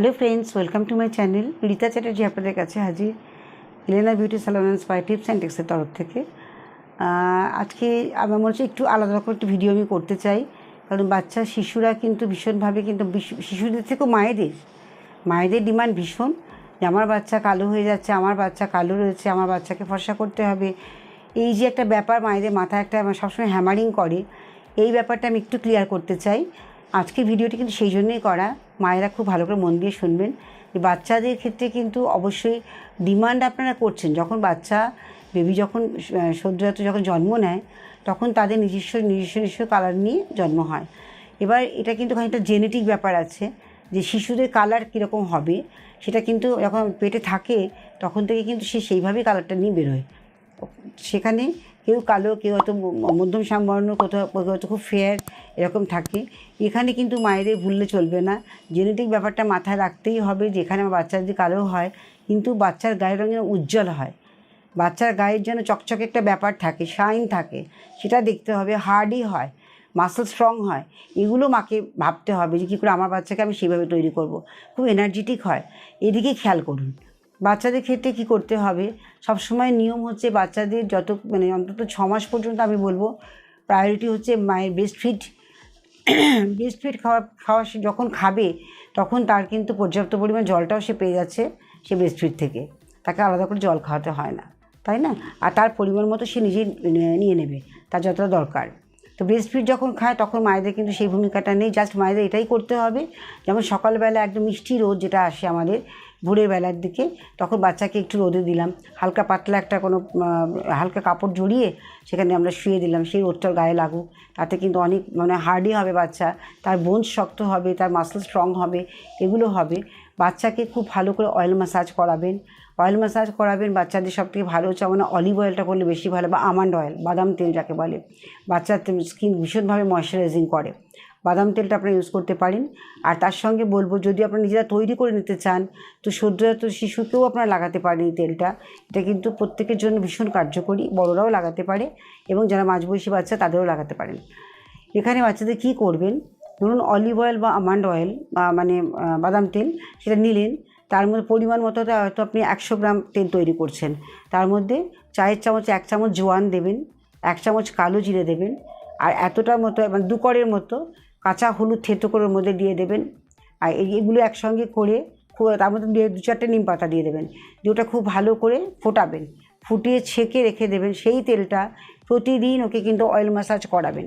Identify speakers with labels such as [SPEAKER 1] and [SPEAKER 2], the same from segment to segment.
[SPEAKER 1] Hello friends, welcome to my channel. Rita Chatterjee আপনাদের কাছে হাজির। Elena beauty salon and spa tips and টিক্সের তরফ থেকে। আজকে আমার মনে হচ্ছে একটু আলাদা রকম একটু ভিডিও আমি করতে চাই। কারণ বাচ্চা, শিশুরা কিন্তু ভীষণভাবে কিন্তু শিশুদের থেকেও মায়েদের মায়েদের ডিমান্ড ভীষণ। যে আমার বাচ্চা কালো হয়ে যাচ্ছে, আমার বাচ্চা কালো রয়েছে, আমার বাচ্চাকে ফর্সা করতে হবে। এই যে একটা ব্যাপার মায়েদের মাথায় একটা সবসময় হ্যামারিং করে, এই ব্যাপারটা আমি একটু ক্লিয়ার করতে চাই। আজকের ভিডিওটি কিন্তু সেই জন্যই করা। মায়েরা খুব ভালো করে মন দিয়ে শুনবেন। বাচ্চাদের ক্ষেত্রে কিন্তু অবশ্যই ডিমান্ড আপনারা করছেন। যখন বাচ্চা বেবি যখন সদ্যজাত যখন জন্ম নেয়, তখন তাদের নিজস্ব নিজস্ব নিজস্ব কালার নিয়ে জন্ম হয়। এবার এটা কিন্তু খানিকটা জেনেটিক ব্যাপার আছে যে শিশুদের কালার কীরকম হবে, সেটা কিন্তু যখন পেটে থাকে, তখন থেকে কিন্তু সে সেইভাবেই কালারটা নিয়ে বেরোয়। সেখানে কেউ কালো, কেউ হয়তো মধ্যম সামবর্ণ, কোথাও হয়তো খুব ফেয়ার এরকম থাকে। এখানে কিন্তু মায়েদের ভুললে চলবে না। জেনেটিক ব্যাপারটা মাথায় রাখতেই হবে যেখানে আমার বাচ্চা যদি কালো হয়, কিন্তু বাচ্চার গায়ের রঙ যেন উজ্জ্বল হয়। বাচ্চার গায়ের যেন চকচকে একটা ব্যাপার থাকে শাইন থাকে, সেটা দেখতে হবে। হার্ডই হয় মাসেল স্ট্রং হয়, এগুলো মাকে ভাবতে হবে যে কী করে আমার বাচ্চাকে আমি সেভাবে তৈরি করব। খুব এনার্জেটিক হয়। এদিকে খেয়াল করুন। বাচ্চাদের ক্ষেত্রে কি করতে হবে? সবসময় নিয়ম হচ্ছে বাচ্চাদের যত মানে অন্তত ছ মাস পর্যন্ত আমি বলব প্রায়োরিটি হচ্ছে মায়ের বেস্ট ফিড বেস্ট ফিড খাওয়া খাওয়া সে যখন খাবে, তখন তার কিন্তু পর্যাপ্ত পরিমাণ জলটাও সে পেয়ে যাচ্ছে সে বেস্ট ফিড থেকে। তাকে আলাদা করে জল খাওয়াতে হয় না, তাই না? আর তার পরিমাণ মতো সে নিজেই নিয়ে নেবে, তার যতটা দরকার। তো ব্রেস্ট ফিড যখন খায়, তখন মায়েদের কিন্তু সেই ভূমিকাটা নেই জাস্ট মায়েদের এটাই করতে হবে। যেমন সকালবেলা একদম মিষ্টি রোদ যেটা আসে আমাদের ভোরের বেলার দিকে তখন বাচ্চাকে একটু রোদে দিলাম। হালকা পাতলা একটা কোনো হালকা কাপড় জড়িয়ে সেখানে আমরা শুয়ে দিলাম। সেই রোদটার গায়ে লাগুক। তাতে কিন্তু অনেক মানে হার্ডই হবে বাচ্চা। তার বোন শক্ত হবে, তার মাসেল স্ট্রং হবে, এগুলো হবে। বাচ্চাকে খুব ভালো করে অয়েল ম্যাসাজ করাবেন। অয়েল ম্যাসাজ করাবেন বাচ্চাদের সব থেকে ভালো হচ্ছে মানে অলিভ অয়েলটা করলে বেশি ভালো বা আমন্ড অয়েল বাদাম তেল যাকে বলে। বাচ্চার স্কিন ভীষণভাবে ময়শ্চারাইজিং করে। বাদাম তেলটা আপনারা ইউজ করতে পারেন। আর তার সঙ্গে বলব, যদি আপনারা নিজেরা তৈরি করে নিতে চান, তো সদ্যজাত শিশুকেও আপনারা লাগাতে পারেন এই তেলটা। এটা কিন্তু প্রত্যেকের জন্য ভীষণ কার্যকরী, বড়রাও লাগাতে পারে এবং যারা মাঝবয়সী বাচ্চা, তাদেরও লাগাতে পারেন। এখানে বাচ্চাদের কী করবেন? ধরুন অলিভ অয়েল বা আমান্ড অয়েল বা মানে বাদাম তেল সেটা নিলেন, তার মধ্যে পরিমাণ মতো হয়তো আপনি একশো গ্রাম তেল তৈরি করছেন। তার মধ্যে চায়ের চামচ এক চামচ জোয়ান দেবেন, এক চামচ কালো জিরে দেবেন, আর এতটার মতো মানে দু করের মতো কাঁচা হলুদ থেতো করে মধ্যে দিয়ে দেবেন। আর এগুলো একসঙ্গে করে তার মধ্যে দু চারটে নিম পাতা দিয়ে দেবেন। দিয়ে খুব ভালো করে ফোটাবেন। ফুটিয়ে ছেঁকে রেখে দেবেন সেই তেলটা। প্রতিদিন ওকে কিন্তু অয়েল ম্যাসাজ করাবেন।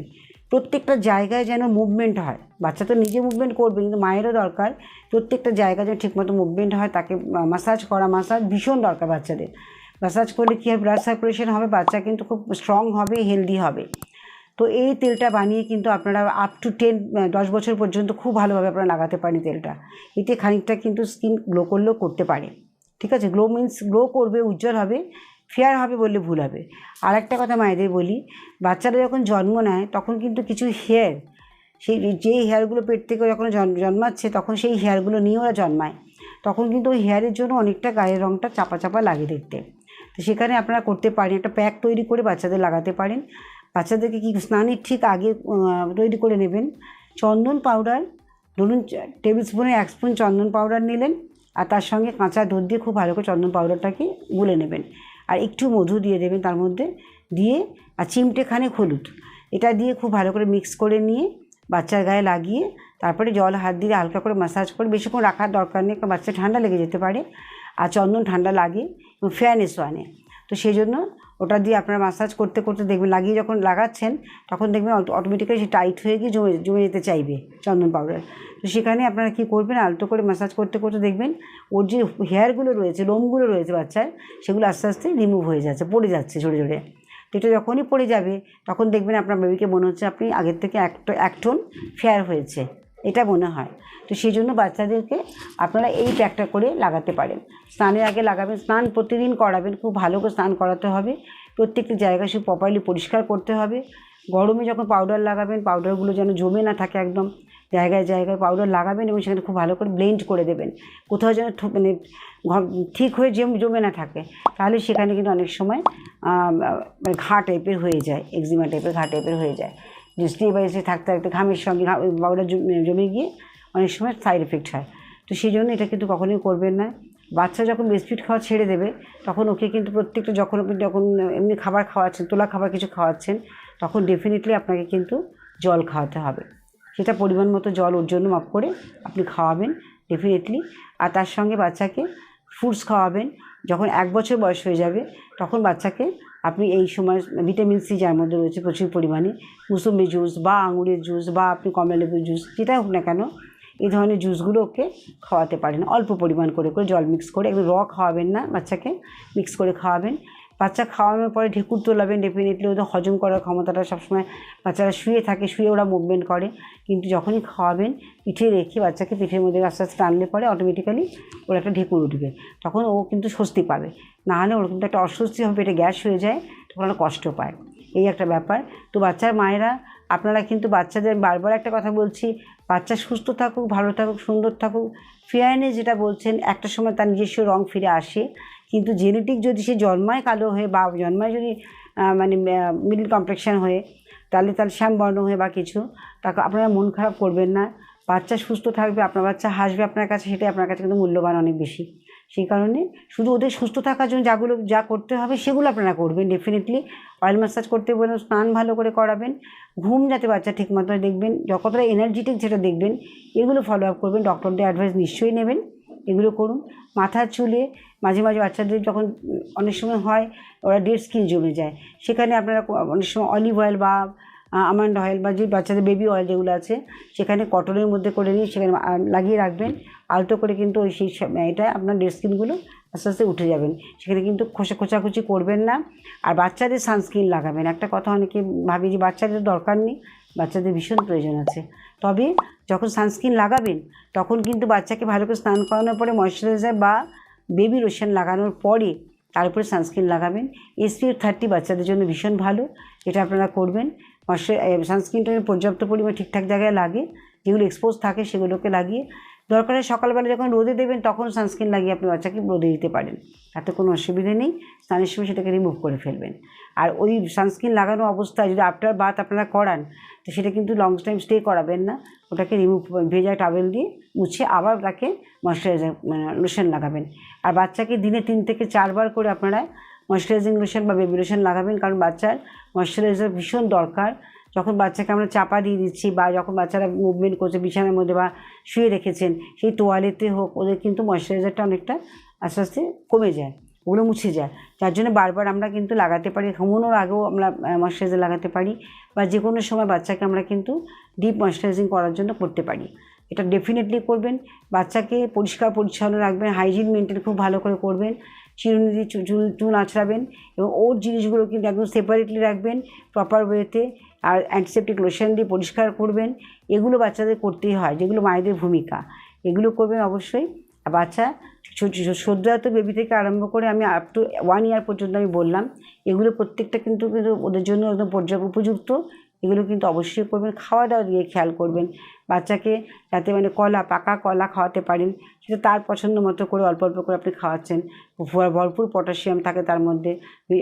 [SPEAKER 1] প্রত্যেকটা জায়গায় যেন মুভমেন্ট হয়। বাচ্চা তো নিজে মুভমেন্ট করবে, কিন্তু মায়েরও দরকার। প্রত্যেকটা জায়গায় যেন ঠিকমতো মুভমেন্ট হয়, তাকে মাসাজ করা মাসাজ ভীষণ দরকার বাচ্চাদের। মাসাজ করলে কী হয় ব্লাড সার্কুলেশন হবে? বাচ্চা কিন্তু খুব স্ট্রং হবে হেলদি হবে। তো এই তেলটা বানিয়ে কিন্তু আপনারা আপ টু টেন দশ বছর পর্যন্ত খুব ভালোভাবে আপনারা লাগাতে পারেন তেলটা। এতে খানিকটা কিন্তু স্কিন গ্লো করলেও করতে পারে। ঠিক আছে? গ্লো মিন্স গ্লো করবে, উজ্জ্বল হবে ফেয়ার হবে বললে ভুল হবে। আর একটা কথা মায়েদের বলি, বাচ্চারা যখন জন্ম নেয়, তখন কিন্তু কিছু হেয়ার সেই যেই হেয়ারগুলো পেট থেকে যখন জন- জন্মাচ্ছে, তখন সেই হেয়ারগুলো নিয়ে ওরা জন্মায়। তখন কিন্তু ওই হেয়ারের জন্য অনেকটা গায়ের রঙটা চাপা চাপা লাগে দেখতে। তো সেখানে আপনারা করতে পারেন, একটা প্যাক তৈরি করে বাচ্চাদের লাগাতে পারেন। বাচ্চাদেরকে কি স্নানের ঠিক আগে তৈরি করে নেবেন। চন্দন পাউডার ধরুন টেবিল স্পুনে এক স্পুন চন্দন পাউডার নিলেন আর তার সঙ্গে কাঁচা দুধ দিয়ে খুব ভালো করে চন্দন পাউডারটাকে গুলে নেবেন। আর একটু মধু দিয়ে দেবেন তার মধ্যে দিয়ে, আর চিমটেখানে হলুদ। এটা দিয়ে খুব ভালো করে মিক্স করে নিয়ে বাচ্চার গায়ে লাগিয়ে তারপরে জল, হাত দিয়ে হালকা করে ম্যাসাজ করে বেশিক্ষণ রাখার দরকার নেই, কারণ বাচ্চা ঠান্ডা লেগে যেতে পারে। আর চন্দন ঠান্ডা লাগে এবং ফ্যান এসো আনে তো সেই জন্য ওটা দিয়ে আপনারা মাসাজ করতে করতে দেখবেন, লাগিয়ে যখন লাগাচ্ছেন, তখন দেখবেন অটোমেটিক্যালি সে টাইট হয়ে গিয়ে জমে জমে যেতে চাইবে চন্দন পাউডার তো সেখানে আপনারা কী করবেন, আলতো করে ম্যাসাজ করতে করতে দেখবেন, ওর যে হেয়ারগুলো রয়েছে লোমগুলো রয়েছে বাচ্চার, সেগুলো আস্তে আস্তে রিমুভ হয়ে যাচ্ছে, পড়ে যাচ্ছে ঝরে ঝরে তো এটা যখনই পড়ে যাবে, তখন দেখবেন আপনার বেবিকে মনে হচ্ছে আপনি আগের থেকে এক টো- এক টোন ফেয়ার হয়েছে। এটা মনে হয়। তো সেই জন্য বাচ্চাদেরকে আপনারা এই প্যাকটা করে লাগাতে পারেন। স্নানের আগে লাগাবেন, স্নান প্রতিদিন করাবেন, খুব ভালো করে স্নান করাতে হবে। প্রত্যেকটি জায়গা সে প্রপারলি পরিষ্কার করতে হবে। গরমে যখন পাউডার লাগাবেন পাউডারগুলো যেন জমে না থাকে একদম, জায়গায় জায়গায় পাউডার লাগাবেন এবং সেখানে খুব ভালো করে ব্লেন্ড করে দেবেন। কোথাও যেন মানে ঠিক হয়ে জম- জমে না থাকে। তাহলে সেখানে কিন্তু অনেক সময় মানে ঘা টাইপের হয়ে যায় এক্সিমা টাইপের ঘা টাইপের হয়ে যায়। যে স্টে বাই স্টে থাকতে থাকতে ঘামের সঙ্গে ওই জমে গিয়ে অনেক সময় সাইড এফেক্ট হয়। তো সেই জন্য এটা কিন্তু কখনোই করবেন না। বাচ্চা যখন বিস্কিট খাওয়া ছেড়ে দেবে, তখন ওকে কিন্তু প্রত্যেকটা যখন যখন এমনি খাবার খাওয়াচ্ছেন, তোলা খাবার কিছু খাওয়াচ্ছেন, তখন ডেফিনেটলি আপনাকে কিন্তু জল খাওয়াতে হবে। সেটা পরিমাণ মতো জল ওর জন্য মাপ করে আপনি খাওয়াবেন ডেফিনেটলি আর তার সঙ্গে বাচ্চাকে ফ্রুটস খাওয়াবেন। যখন এক বছর বয়স হয়ে যাবে, তখন বাচ্চাকে আপনি এই সময় ভিটামিন সি যার মধ্যে রয়েছে প্রচুর পরিমাণে, মুসম্বি জুস বা আঙুরের জুস বা আপনি কমলালেবুর জুস যেটাই হোক না কেন, এই ধরনের জুসগুলোকে খাওয়াতে পারেন। অল্প পরিমাণ করে করে জল মিক্স করে, একদম র খাওয়াবেন না বাচ্চাকে মিক্স করে খাওয়াবেন। বাচ্চা খাওয়ানোর পরে ঢেকুর তোলাবেন ডেফিনেটলি ওদের হজম করার ক্ষমতাটা সবসময় বাচ্চারা শুয়ে থাকে, শুয়ে ওরা মুভমেন্ট করে। কিন্তু যখনই খাওয়াবেন, পিঠে রেখে বাচ্চাকে পিঠের মধ্যে আস্তে আস্তে টানলে পরে অটোমেটিক্যালি ওর একটা ঢেকুর উঠবে। তখন ও কিন্তু স্বস্তি পাবে। না হলে ওর কিন্তু একটা অস্বস্তি হবে, পেটে গ্যাস হয়ে যায়, তখন কষ্ট পায়। এই একটা ব্যাপার। তো বাচ্চার মায়েরা, আপনারা কিন্তু বাচ্চাদের বারবার একটা কথা বলছি, বাচ্চা সুস্থ থাকুক, ভালো থাকুক, সুন্দর থাকুক ফেয়ারনেস যেটা বলছেন, একটা সময় তার নিজস্ব রং ফিরে আসে। কিন্তু জেনেটিক যদি সে জন্মায় কালো হয়ে বা জন্মায় যদি মানে মিডল কমপ্লেকশন হয়ে, তাহলে তার শ্যামবর্ণ হয়ে বা কিছু, তাকে আপনারা মন খারাপ করবেন না। বাচ্চা সুস্থ থাকবে, আপনার বাচ্চা হাসবে আপনার কাছে, সেটাই আপনার কাছে কিন্তু মূল্যবান অনেক বেশি। সেই কারণে শুধু ওদের সুস্থ থাকার জন্য যাগুলো যা করতে হবে সেগুলো আপনারা করবেন ডেফিনেটলি অয়েল ম্যাসাজ করতে বলুন স্নান ভালো করে করাবেন। ঘুম যাতে বাচ্চা ঠিক মতো দেখবেন, যতটা এনার্জেটিক যেটা দেখবেন, এগুলো ফলো আপ করবেন ডক্টরদের অ্যাডভাইস নিশ্চয়ই নেবেন। এগুলো করুন। মাথার চুলে মাঝে মাঝে বাচ্চাদের যখন অনেক সময় হয়, ওরা ডেড স্কিন জমে যায়। সেখানে আপনারা অনেক সময় অলিভ অয়েল বা আমন্ড অয়েল বা যে বাচ্চাদের বেবি অয়েল যেগুলো আছে, সেখানে কটনের মধ্যে করে নিয়ে সেখানে লাগিয়ে রাখবেন। আলতো করে কিন্তু ওই সেই এটা আপনার ডেড স্কিনগুলো আস্তে আস্তে উঠে যাবেন। সেখানে কিন্তু খোসা, খোঁচাখুচি করবেন না। আর বাচ্চাদের সানস্ক্রিন লাগাবেন। একটা কথা অনেকে ভাবি যে বাচ্চাদের দরকার নেই, বাচ্চাদের ভীষণ প্রয়োজন আছে। তবে যখন সানস্ক্রিন লাগাবেন, তখন কিন্তু বাচ্চাকে ভালো করে স্নান করানোর পরে ময়শ্চারাইজার বা বেবি লোশন লাগানোর পরে তারপরে সানস্ক্রিন লাগাবেন। এসপিএফ থার্টি বাচ্চাদের জন্য ভীষণ ভালো, এটা আপনারা করবেন। ময়শ্চার সানস্ক্রিনটা পর্যাপ্ত পরিমাণ ঠিকঠাক জায়গায় লাগে, যেগুলো এক্সপোজ থাকে সেগুলোকে লাগিয়ে দরকারে সকালবেলা যখন রোদে দেবেন, তখন সানস্ক্রিন লাগিয়ে আপনি বাচ্চাকে রোদে দিতে পারেন। তাতে কোনো অসুবিধে নেই, স্নানের সময় সেটাকে রিমুভ করে ফেলবেন। আর ওই সানস্ক্রিন লাগানো অবস্থায় যদি আফটার বাথ আপনারা করান, তো সেটা কিন্তু লং টাইম স্টে করাবেন না। ওটাকে রিমুভ ভেজা টাবেল দিয়ে মুছে আবার তাকে ময়শ্চারাইজার মানে লোশন লাগাবেন। আর বাচ্চাকে দিনে তিন থেকে চারবার করে আপনারা ময়শ্চারাইজিং লোশন বা বেবি লোশন লাগাবেন, কারণ বাচ্চার ময়শ্চারাইজার ভীষণ দরকার। যখন বাচ্চাকে আমরা চাপা দিয়ে দিচ্ছি বা যখন বাচ্চারা মুভমেন্ট করছে, বিছানার মধ্যে বা শুয়ে রেখেছেন, সেই তোয়ালেতে হোক, ওদের কিন্তু ময়শ্চারাইজারটা অনেকটা আস্তে আস্তে কমে যায়, ওগুলো মুছে যায়। যার জন্য বারবার আমরা কিন্তু লাগাতে পারি, ঘুমানোর আগেও আমরা ময়শ্চারাইজার লাগাতে পারি বা যে কোনো সময় বাচ্চাকে আমরা কিন্তু ডিপ ময়শ্চারাইজিং করার জন্য করতে পারি। এটা ডেফিনেটলি করবেন, বাচ্চাকে পরিষ্কার পরিচ্ছন্ন রাখবেন হাইজিন মেনটেন খুব ভালো করে করবেন চিরুনি দিয়ে চুল চুল আঁচড়াবেন এবং ওর জিনিসগুলো কিন্তু একদম সেপারেটলি রাখবেন প্রপার ওয়েতে আর অ্যান্টিসেপটিক লোশন দিয়ে পরিষ্কার করবেন। এগুলো বাচ্চাদের করতেই হয়, যেগুলো মায়েদের ভূমিকা। এগুলো করবেন অবশ্যই। আর বাচ্চা সদ্যজাত বেবি থেকে আরম্ভ করে আমি আপ টু ওয়ান ইয়ার পর্যন্ত আমি বললাম, এগুলো প্রত্যেকটা কিন্তু কিন্তু ওদের জন্য একদম পর্যাপ্ত উপযুক্ত। এগুলো কিন্তু অবশ্যই করবেন খাওয়া দাওয়া দিয়ে খেয়াল করবেন। বাচ্চাকে যাতে মানে কলা, পাকা কলা খাওয়াতে পারেন, সেটা তার পছন্দ মতো করে অল্প অল্প করে আপনি খাওয়াচ্ছেন। ভরপুর পটাশিয়াম থাকে তার মধ্যে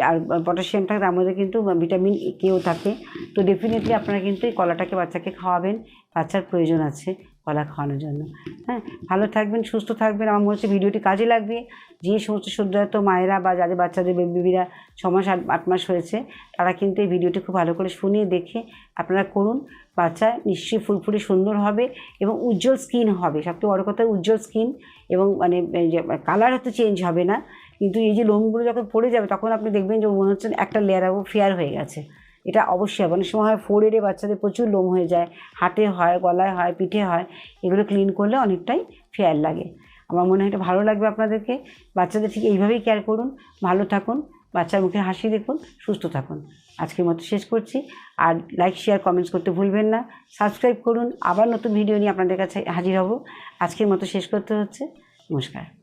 [SPEAKER 1] আর পটাশিয়াম থাকে তার মধ্যে কিন্তু ভিটামিন কেও থাকে। তো ডেফিনেটলি আপনারা কিন্তু এই কলাটাকে বাচ্চাকে খাওয়াবেন, বাচ্চার প্রয়োজন আছে। কলা খাওয়ানোর জন্য। হ্যাঁ ভালো থাকবেন, সুস্থ থাকবেন। আমার মনে হচ্ছে ভিডিওটি কাজে লাগবে। যে সমস্ত সদ্যজাত মায়েরা বা যাদের বাচ্চাদের বেবিরা ছ মাস, আট মাস হয়েছে, তারা কিন্তু এই ভিডিওটি খুব ভালো করে শুনে দেখে আপনারা করুন। বাচ্চা নিশ্চয়ই ফুলফুলি সুন্দর হবে এবং উজ্জ্বল স্কিন হবে। সবথেকে বড় কথা উজ্জ্বল স্কিন এবং মানে কালার হয়তো চেঞ্জ হবে না। কিন্তু এই যে লোমগুলো যখন পড়ে যাবে, তখন আপনি দেখবেন যে মনে হচ্ছে একটা লেয়ার ফেয়ার হয়ে গেছে। এটা অবশ্যই হবে অনেক সময় হয় ফোরেডে বাচ্চাদের প্রচুর লোম হয়ে যায় হাতে হয়, গলায় হয়, পিঠে হয়, এগুলো ক্লিন করলে অনেকটাই ফেয়ার লাগে। আমার মনে হয় এটা ভালো লাগবে আপনাদেরকে। বাচ্চাদের ঠিক এইভাবেই কেয়ার করুন, ভালো থাকুন, বাচ্চার মুখে হাসি দেখুন, সুস্থ থাকুন। আজকের মতো শেষ করছি। আর লাইক শেয়ার কমেন্টস করতে ভুলবেন না। সাবস্ক্রাইব করুন। আবার নতুন ভিডিও নিয়ে আপনাদের কাছে হাজির হব। আজকের মতো শেষ করতে হচ্ছে। নমস্কার।